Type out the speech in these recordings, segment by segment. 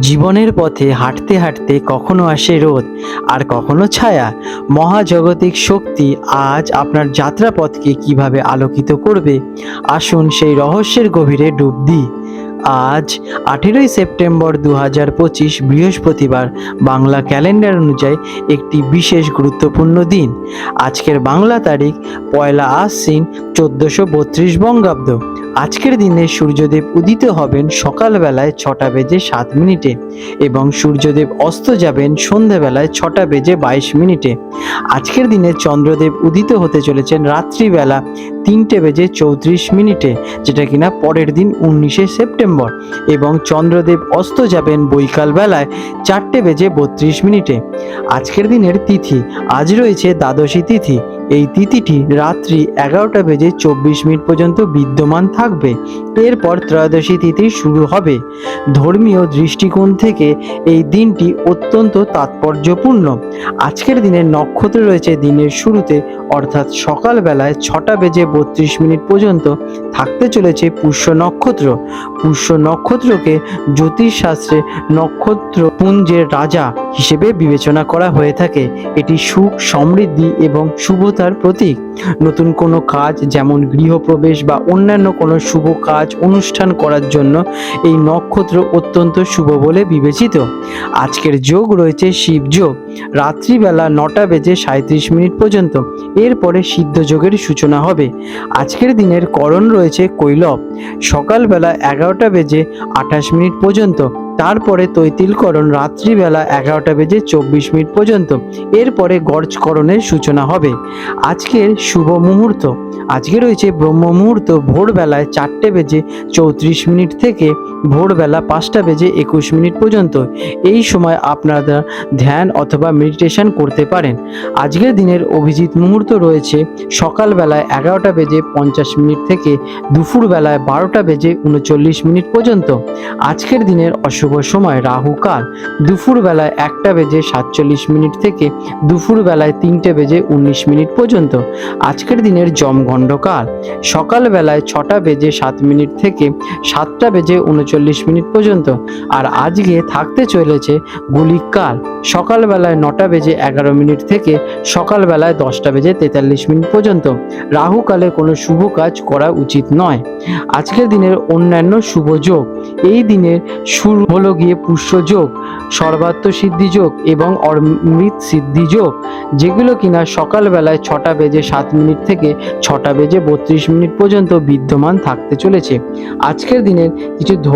জীবনের পথে হাঁটতে হাঁটতে কখনো আসে রোদ আর কখনো ছায়া। মহাজাগতিক শক্তি আজ আপনার যাত্রাপথকে কীভাবে আলোকিত করবে? আসুন সেই রহস্যের গভীরে ডুব দিই। আজ আঠেরোই সেপ্টেম্বর দু হাজার পঁচিশ বৃহস্পতিবার বাংলা ক্যালেন্ডার অনুযায়ী একটি বিশেষ গুরুত্বপূর্ণ দিন। আজকের বাংলা তারিখ পয়লা আশ্বিন চোদ্দোশো বত্রিশ বঙ্গাব্দ। আজকের দিনে সূর্যদেব উদিত হবেন সকালবেলায় ছটা বেজে সাত মিনিটে এবং সূর্যদেব অস্ত যাবেন সন্ধেবেলায় ছটা বেজে বাইশ মিনিটে। আজকের দিনে চন্দ্রদেব উদিত হতে চলেছেন রাত্রিবেলা তিনটে বেজে চৌত্রিশ মিনিটে, যেটা কিনা পরের দিন উনিশে সেপ্টেম্বর এবং চন্দ্রদেব অস্ত যাবেন বৈকাল বেলায় চারটে বেজে বত্রিশ মিনিটে। আজকের দিনের তিথি, আজ রয়েছে দ্বাদশী তিথি। এই তিথিটি রাত্রি এগারোটা বেজে চব্বিশ মিনিট পর্যন্ত বিদ্যমান থাকবে। এরপর ত্রয়োদশী তিথি শুরু হবে। ধর্মীয় দৃষ্টিকোণ থেকে এই দিনটি অত্যন্ত তাৎপর্যপূর্ণ। আজকের দিনের নক্ষত্র রয়েছে দিনের শুরুতে, অর্থাৎ সকালবেলায় ছটা বেজে বত্রিশ মিনিট পর্যন্ত থাকতে চলেছে পুষ্য নক্ষত্র। পুষ্য নক্ষত্রকে জ্যোতিষশাস্ত্রে নক্ষত্র পুঞ্জের রাজা হিসেবে বিবেচনা করা হয়ে থাকে। এটি সুখ, সমৃদ্ধি এবং শুভতার প্রতীক। নতুন কোনো কাজ যেমন গৃহপ্রবেশ বা অন্যান্য কোনো শুভ কাজ অনুষ্ঠান করার জন্য এই নক্ষত্র অত্যন্ত শুভ বলে বিবেচিত। আজকের যোগ রয়েছে শিব যোগ। রাত্রিবেলা নটা বেজে সাঁত্রিশ মিনিট পর্যন্ত। এরপরে সিদ্ধ যোগের সূচনা হবে। আজকের দিনের করণ রয়েছে কৈলব। সকালবেলা এগারোটা বেজে আঠাশ মিনিট পর্যন্ত। তারপরে তৈতিলকরণ রাত্রিবেলা এগারোটা বেজে চব্বিশ মিনিট পর্যন্ত। এরপরে গর্জকরণের সূচনা হবে। আজকের শুভ মুহূর্ত। আজকে রয়েছে ব্রহ্ম মুহূর্ত ভোরবেলায় চারটে বেজে চৌত্রিশ মিনিট থেকে ভোরবেলা পাঁচটা বেজে একুশ মিনিট পর্যন্ত এই সময় আপনারা ধ্যান অথবা মেডিটেশন করতে পারেন। আজকের দিনের অভিজিৎ মুহূর্ত রয়েছে সকালবেলায় এগারোটা বেজে পঞ্চাশ মিনিট থেকে দুপুরবেলায় বারোটা বেজে উনচল্লিশ মিনিট পর্যন্ত। আজকের দিনের অশুভ সময় রাহুকাল দুপুরবেলায় একটা বেজে সাতচল্লিশ মিনিট থেকে দুপুরবেলায় তিনটে বেজে উনিশ মিনিট পর্যন্ত। আজকের দিনের জমগণ্ডকাল সকালবেলায় ছটা বেজে সাত মিনিট থেকে সাতটা বেজে উনচল্লিশ মিনিট পর্যন্ত। আর আজকে থাকতে চলেছে গুলিকাল সকালবেলায় নটা বেজে এগারো মিনিট থেকে সকালবেলায় দশটা বেজে তেতাল্লিশ মিনিট পর্যন্ত। রাহুকালে কোনো শুভ কাজ করা উচিত নয়। আজকের দিনের অন্যান্য শুভ যোগ। এই দিনের শুরু হলো গিয়ে পুষ্য যোগ, সর্বাত্ম সিদ্ধি যোগ এবং অমৃত সিদ্ধি যোগ, যেগুলো কিনা সকালবেলায় ছটা বেজে সাত মিনিট থেকে ছটা বেজে বত্রিশ মিনিট পর্যন্ত বিদ্যমান থাকতে চলেছে। আজকের দিনের কিছু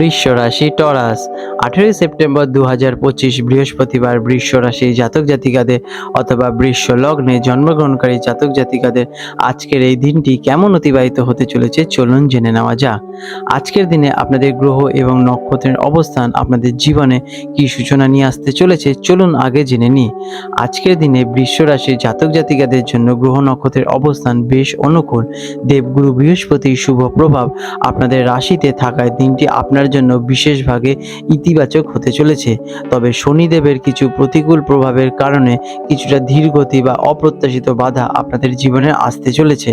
বৃষ রাশি টরাস। আঠেরোই সেপ্টেম্বর দু হাজার পঁচিশ বৃহস্পতিবার বৃষ রাশি জাতক জাতিকাদের অথবা বৃষ লগ্নে জন্মগ্রহণকারী জাতক জাতিকাদের আজকের এই দিনটি কেমন অতিবাহিত হতে চলেছে চলুন জেনে নেওয়া যাক। আজকের দিনে আপনাদের গ্রহ এবং নক্ষত্রের অবস্থান, আপনাদের জীবনে কি সূচনা নিয়ে আসতে চলেছে চলুন আগে জেনে নিই। আজকের দিনে বৃষ রাশির জাতক জাতিকাদের জন্য গ্রহ নক্ষত্রের অবস্থান বেশ অনুকূল। দেবগুরু বৃহস্পতির শুভ প্রভাব আপনাদের রাশিতে থাকায় দিনটি আপনার জন্য বিশেষভাবে ইতিবাচক হতে চলেছে। তবে শনিদেবের কিছু প্রতিকূল প্রভাবের কারণে কিছুটা ধীর গতি বা অপ্রত্যাশিত বাধা আপনাদের জীবনে আসতে চলেছে।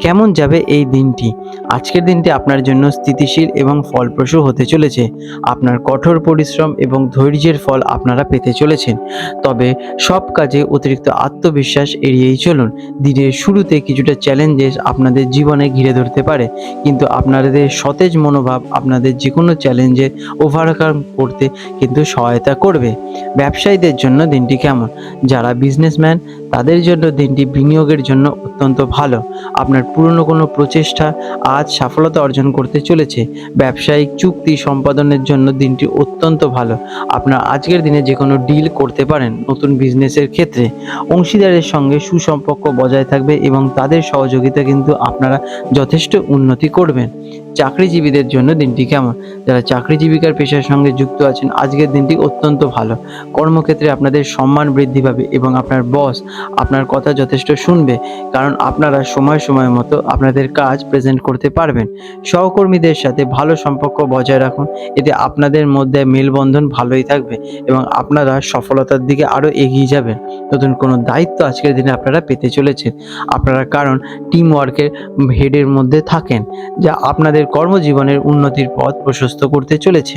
কেমন যাবে এই দিনটি? আজকের দিনটি আপনার জন্য স্থিতিশীল এবং ফলপ্রসূ হতে চলেছে। আপনার কঠোর পরিশ্রম এবং ধৈর্যের ফল আপনারা পেতে চলেছেন। তবে সব কাজে অতিরিক্ত আত্মবিশ্বাস এড়িয়েই চলুন। দিনের শুরুতে কিছুটা চ্যালেঞ্জেস আপনাদের জীবনে ঘিরে ধরতে পারে। কিন্তু আপনাদের সতেজ মনোভাব আপনাদের যে কোনো চ্যালেঞ্জে ওভারকাম করতে কিন্তু সহায়তা করবে। ব্যবসায়ীদের জন্য দিনটি কেমন? যারা বিজনেসম্যান তাদের জন্য দিনটি বিনিয়োগের জন্য অত্যন্ত ভালো। আপনার পুরনো কোনো প্রচেষ্টা আজ সফলতা অর্জন করতে চলেছে। ব্যবসায়িক চুক্তি সম্পাদনের জন্য দিনটি অত্যন্ত ভালো। আপনার আজকের দিনে যে কোনো ডিল করতে পারেন নতুন বিজনেসের ক্ষেত্রে। অংশীদারের সঙ্গে সুসম্পর্ক বজায় থাকবে এবং তাদের সহযোগিতা কিন্তু আপনারা যথেষ্ট উন্নতি করবেন। চাকরিজীবীদের জন্য দিনটি কেমন? যারা চাকরি জীবিকার পেশার সঙ্গে যুক্ত আছেন, আজকের দিনটি অত্যন্ত ভালো। কর্মক্ষেত্রে আপনাদের সম্মান বৃদ্ধি পাবে এবং আপনার বস আপনার কথা যথেষ্ট শুনবে, কারণ আপনারা সময় সময় মতো আপনাদের কাজ প্রেজেন্ট করতে পারবেন। সহকর্মীদের সাথে ভালো সম্পর্ক বজায় রাখুন, এতে আপনাদের মধ্যে মেলবন্ধন ভালোই থাকবে এবং আপনারা সফলতার দিকে আরও এগিয়ে যাবেন। নতুন কোনো দায়িত্ব আজকের দিনে আপনারা পেতে চলেছেন। আপনারা কারণ টিম ওয়ার্কের হেডের মধ্যে থাকেন, যা আপনাদের কর্মজীবনের উন্নতির পথ প্রশস্ত করতে চলেছে।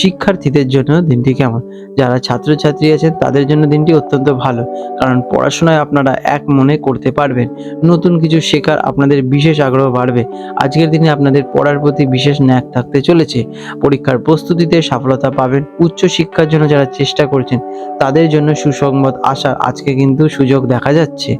শিক্ষার্থীদের জন্য দিনটি কেমন? যারা ছাত্রছাত্রী আছেন, তাদের জন্য দিনটি অত্যন্ত ভালো, কারণ পড়াশোনায় আপনারা এক মনে করতে পারবেন। নতুন কিছু শেখার আপনাদের বিশেষ আগ্রহ বাড়বে। আজকের দিনে আপনাদের পড়ার প্রতি বিশেষ ন্যাক থাকতে চলেছে। পরীক্ষার প্রস্তুতিতে সফলতা পাবেন। উচ্চ শিক্ষার জন্য যারা চেষ্টা করছেন, তাদের জন্য সুসংবাদ আসার আজকে কিন্তু সুযোগ দেখা যাচ্ছে।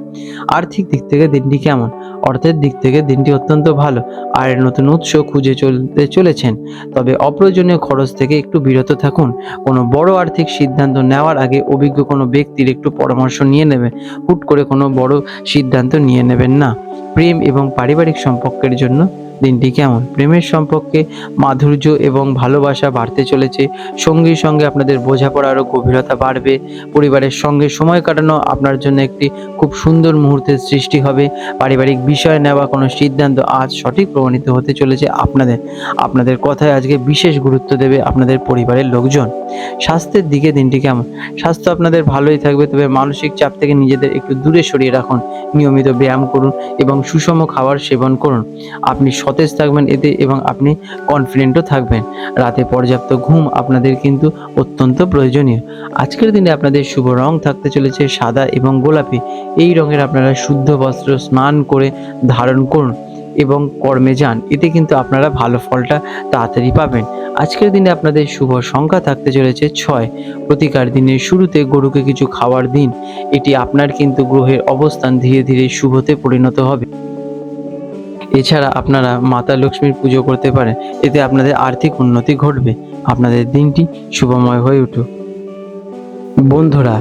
আর্থিক দিক থেকে দিনটি কেমন? অর্থের দিক থেকে দিনটি অত্যন্ত ভালো। আয়ের নতুন উৎস খুঁজে চলতে চলেছেন। তবে অপ্রয়োজনীয় খরচ থেকে একটু বিরত থাকুন। কোনো বড় আর্থিক সিদ্ধান্ত নেওয়ার আগে অভিজ্ঞ কোনো ব্যক্তির একটু পরামর্শ নিয়ে নেবেন হুট করে কোনো বড় সিদ্ধান্ত নিয়ে নেবেন না। প্রেম এবং পারিবারিক সম্পর্কের জন্য দিনটি কেমন? প্রেমের সম্পর্কে মাধুর্য এবং ভালোবাসা বাড়তে চলেছে। সঙ্গীর সঙ্গে আপনাদের বোঝাপড়া আরও গভীরতা বাড়বে। পরিবারের সঙ্গে সময় কাটানো আপনার জন্য একটি খুব সুন্দর মুহূর্তের সৃষ্টি হবে। পারিবারিক বিষয় নেওয়া কোনো সিদ্ধান্ত আজ সঠিক প্রমাণিত হতে চলেছে আপনাদের। আপনাদের কথায় আজকে বিশেষ গুরুত্ব দেবে আপনাদের পরিবারের লোকজন। স্বাস্থ্যের দিকে দিনটি কেমন? স্বাস্থ্য আপনাদের ভালোই থাকবে, তবে মানসিক চাপ থেকে নিজেদের একটু দূরে সরিয়ে রাখুন। নিয়মিত ব্যায়াম করুন এবং সুষম খাবার সেবন করুন। আপনি সতেজ থাকবেন এতে এবং আপনি কনফিডেন্টও থাকবেন। রাতে পর্যাপ্ত ঘুম আপনাদের কিন্তু অত্যন্ত প্রয়োজনীয়। আজকের দিনে আপনাদের শুভ রং থাকতে চলেছে সাদা এবং গোলাপি। এই রঙের আপনারা শুদ্ধ বস্ত্র স্নান করে ধারণ করুন এবং কর্মে যান। এতে কিন্তু আপনারা ভালো ফলটা তাড়াতাড়ি পাবেন। আজকের দিনে আপনাদের শুভ সংখ্যা থাকতে চলেছে ছয়। প্রতিকার দিনের শুরুতে গরুকে কিছু খাওয়ার দিন। এটি আপনার কিন্তু গ্রহের অবস্থান ধীরে ধীরে শুভতে পরিণত হবে। এছাড়া আপনারা মাতা লক্ষ্মীর পুজো করতে পারেন, এতে আপনাদের আর্থিক উন্নতি ঘটবে। আপনাদের দিনটি শুভময় হয়ে উঠুক। বন্ধুরা,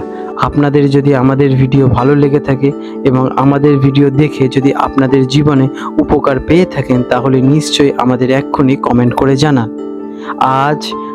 আপনাদের যদি আমাদের ভিডিও ভালো লেগে থাকে এবং আমাদের ভিডিও দেখে যদি আপনাদের জীবনে উপকার পেয়ে থাকেন, তাহলে নিশ্চয়ই আমাদের এক্ষুনি কমেন্ট করে জানান। আজ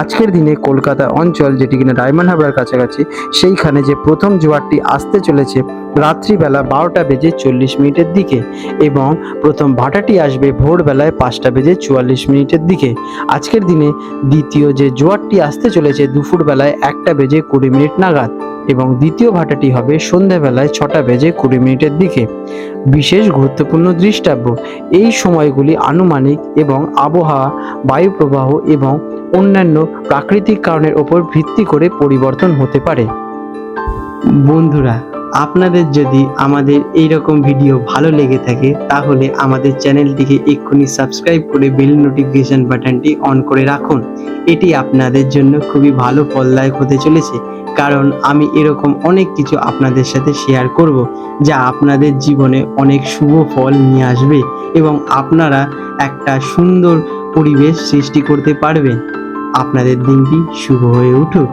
আজকের দিনে কলকাতা অঞ্চল, যেটি কিনা ডায়মন্ড হাবড়ার কাছাকাছি, সেইখানে যে প্রথম জোয়ারটি আসতে চলেছে রাত্রিবেলা বারোটা বেজে চল্লিশ মিনিটের দিকে এবং প্রথম ভাটাটি আসবে ভোরবেলায় পাঁচটা বেজে চুয়াল্লিশ মিনিটের দিকে। আজকের দিনে দ্বিতীয় যে জোয়ারটি আসতে চলেছে দুপুরবেলায় একটা বেজে কুড়ি মিনিট নাগাদ এবং দ্বিতীয় ভাটাটি হবে সন্ধ্যাবেলায় ছটা বেজে কুড়ি মিনিটের দিকে। বিশেষ গুরুত্বপূর্ণ দৃষ্টাব্য, এই সময়গুলি আনুমানিক এবং আবহাওয়া বায়ু প্রবাহ এবং অন্যান্য প্রাকৃতিক কারণের ওপর ভিত্তি করে পরিবর্তন হতে পারে। বন্ধুরা, আপনাদের যদি আমাদের এই রকম ভিডিও ভালো লেগে থাকে, তাহলে আমাদের চ্যানেলটিকে এক্ষুনি সাবস্ক্রাইব করে বেল নোটিফিকেশন বাটনটি অন করে রাখুন। এটি আপনাদের জন্য খুবই ভালো ফলদায়ক হতে চলেছে, কারণ আমি এরকম অনেক কিছু আপনাদের সাথে শেয়ার করব, যা আপনাদের জীবনে অনেক শুভ ফল নিয়ে আসবে এবং আপনারা একটা সুন্দর পরিবেশ সৃষ্টি করতে পারবেন আপনাদের দিনটি শুভ হয়ে উঠুক।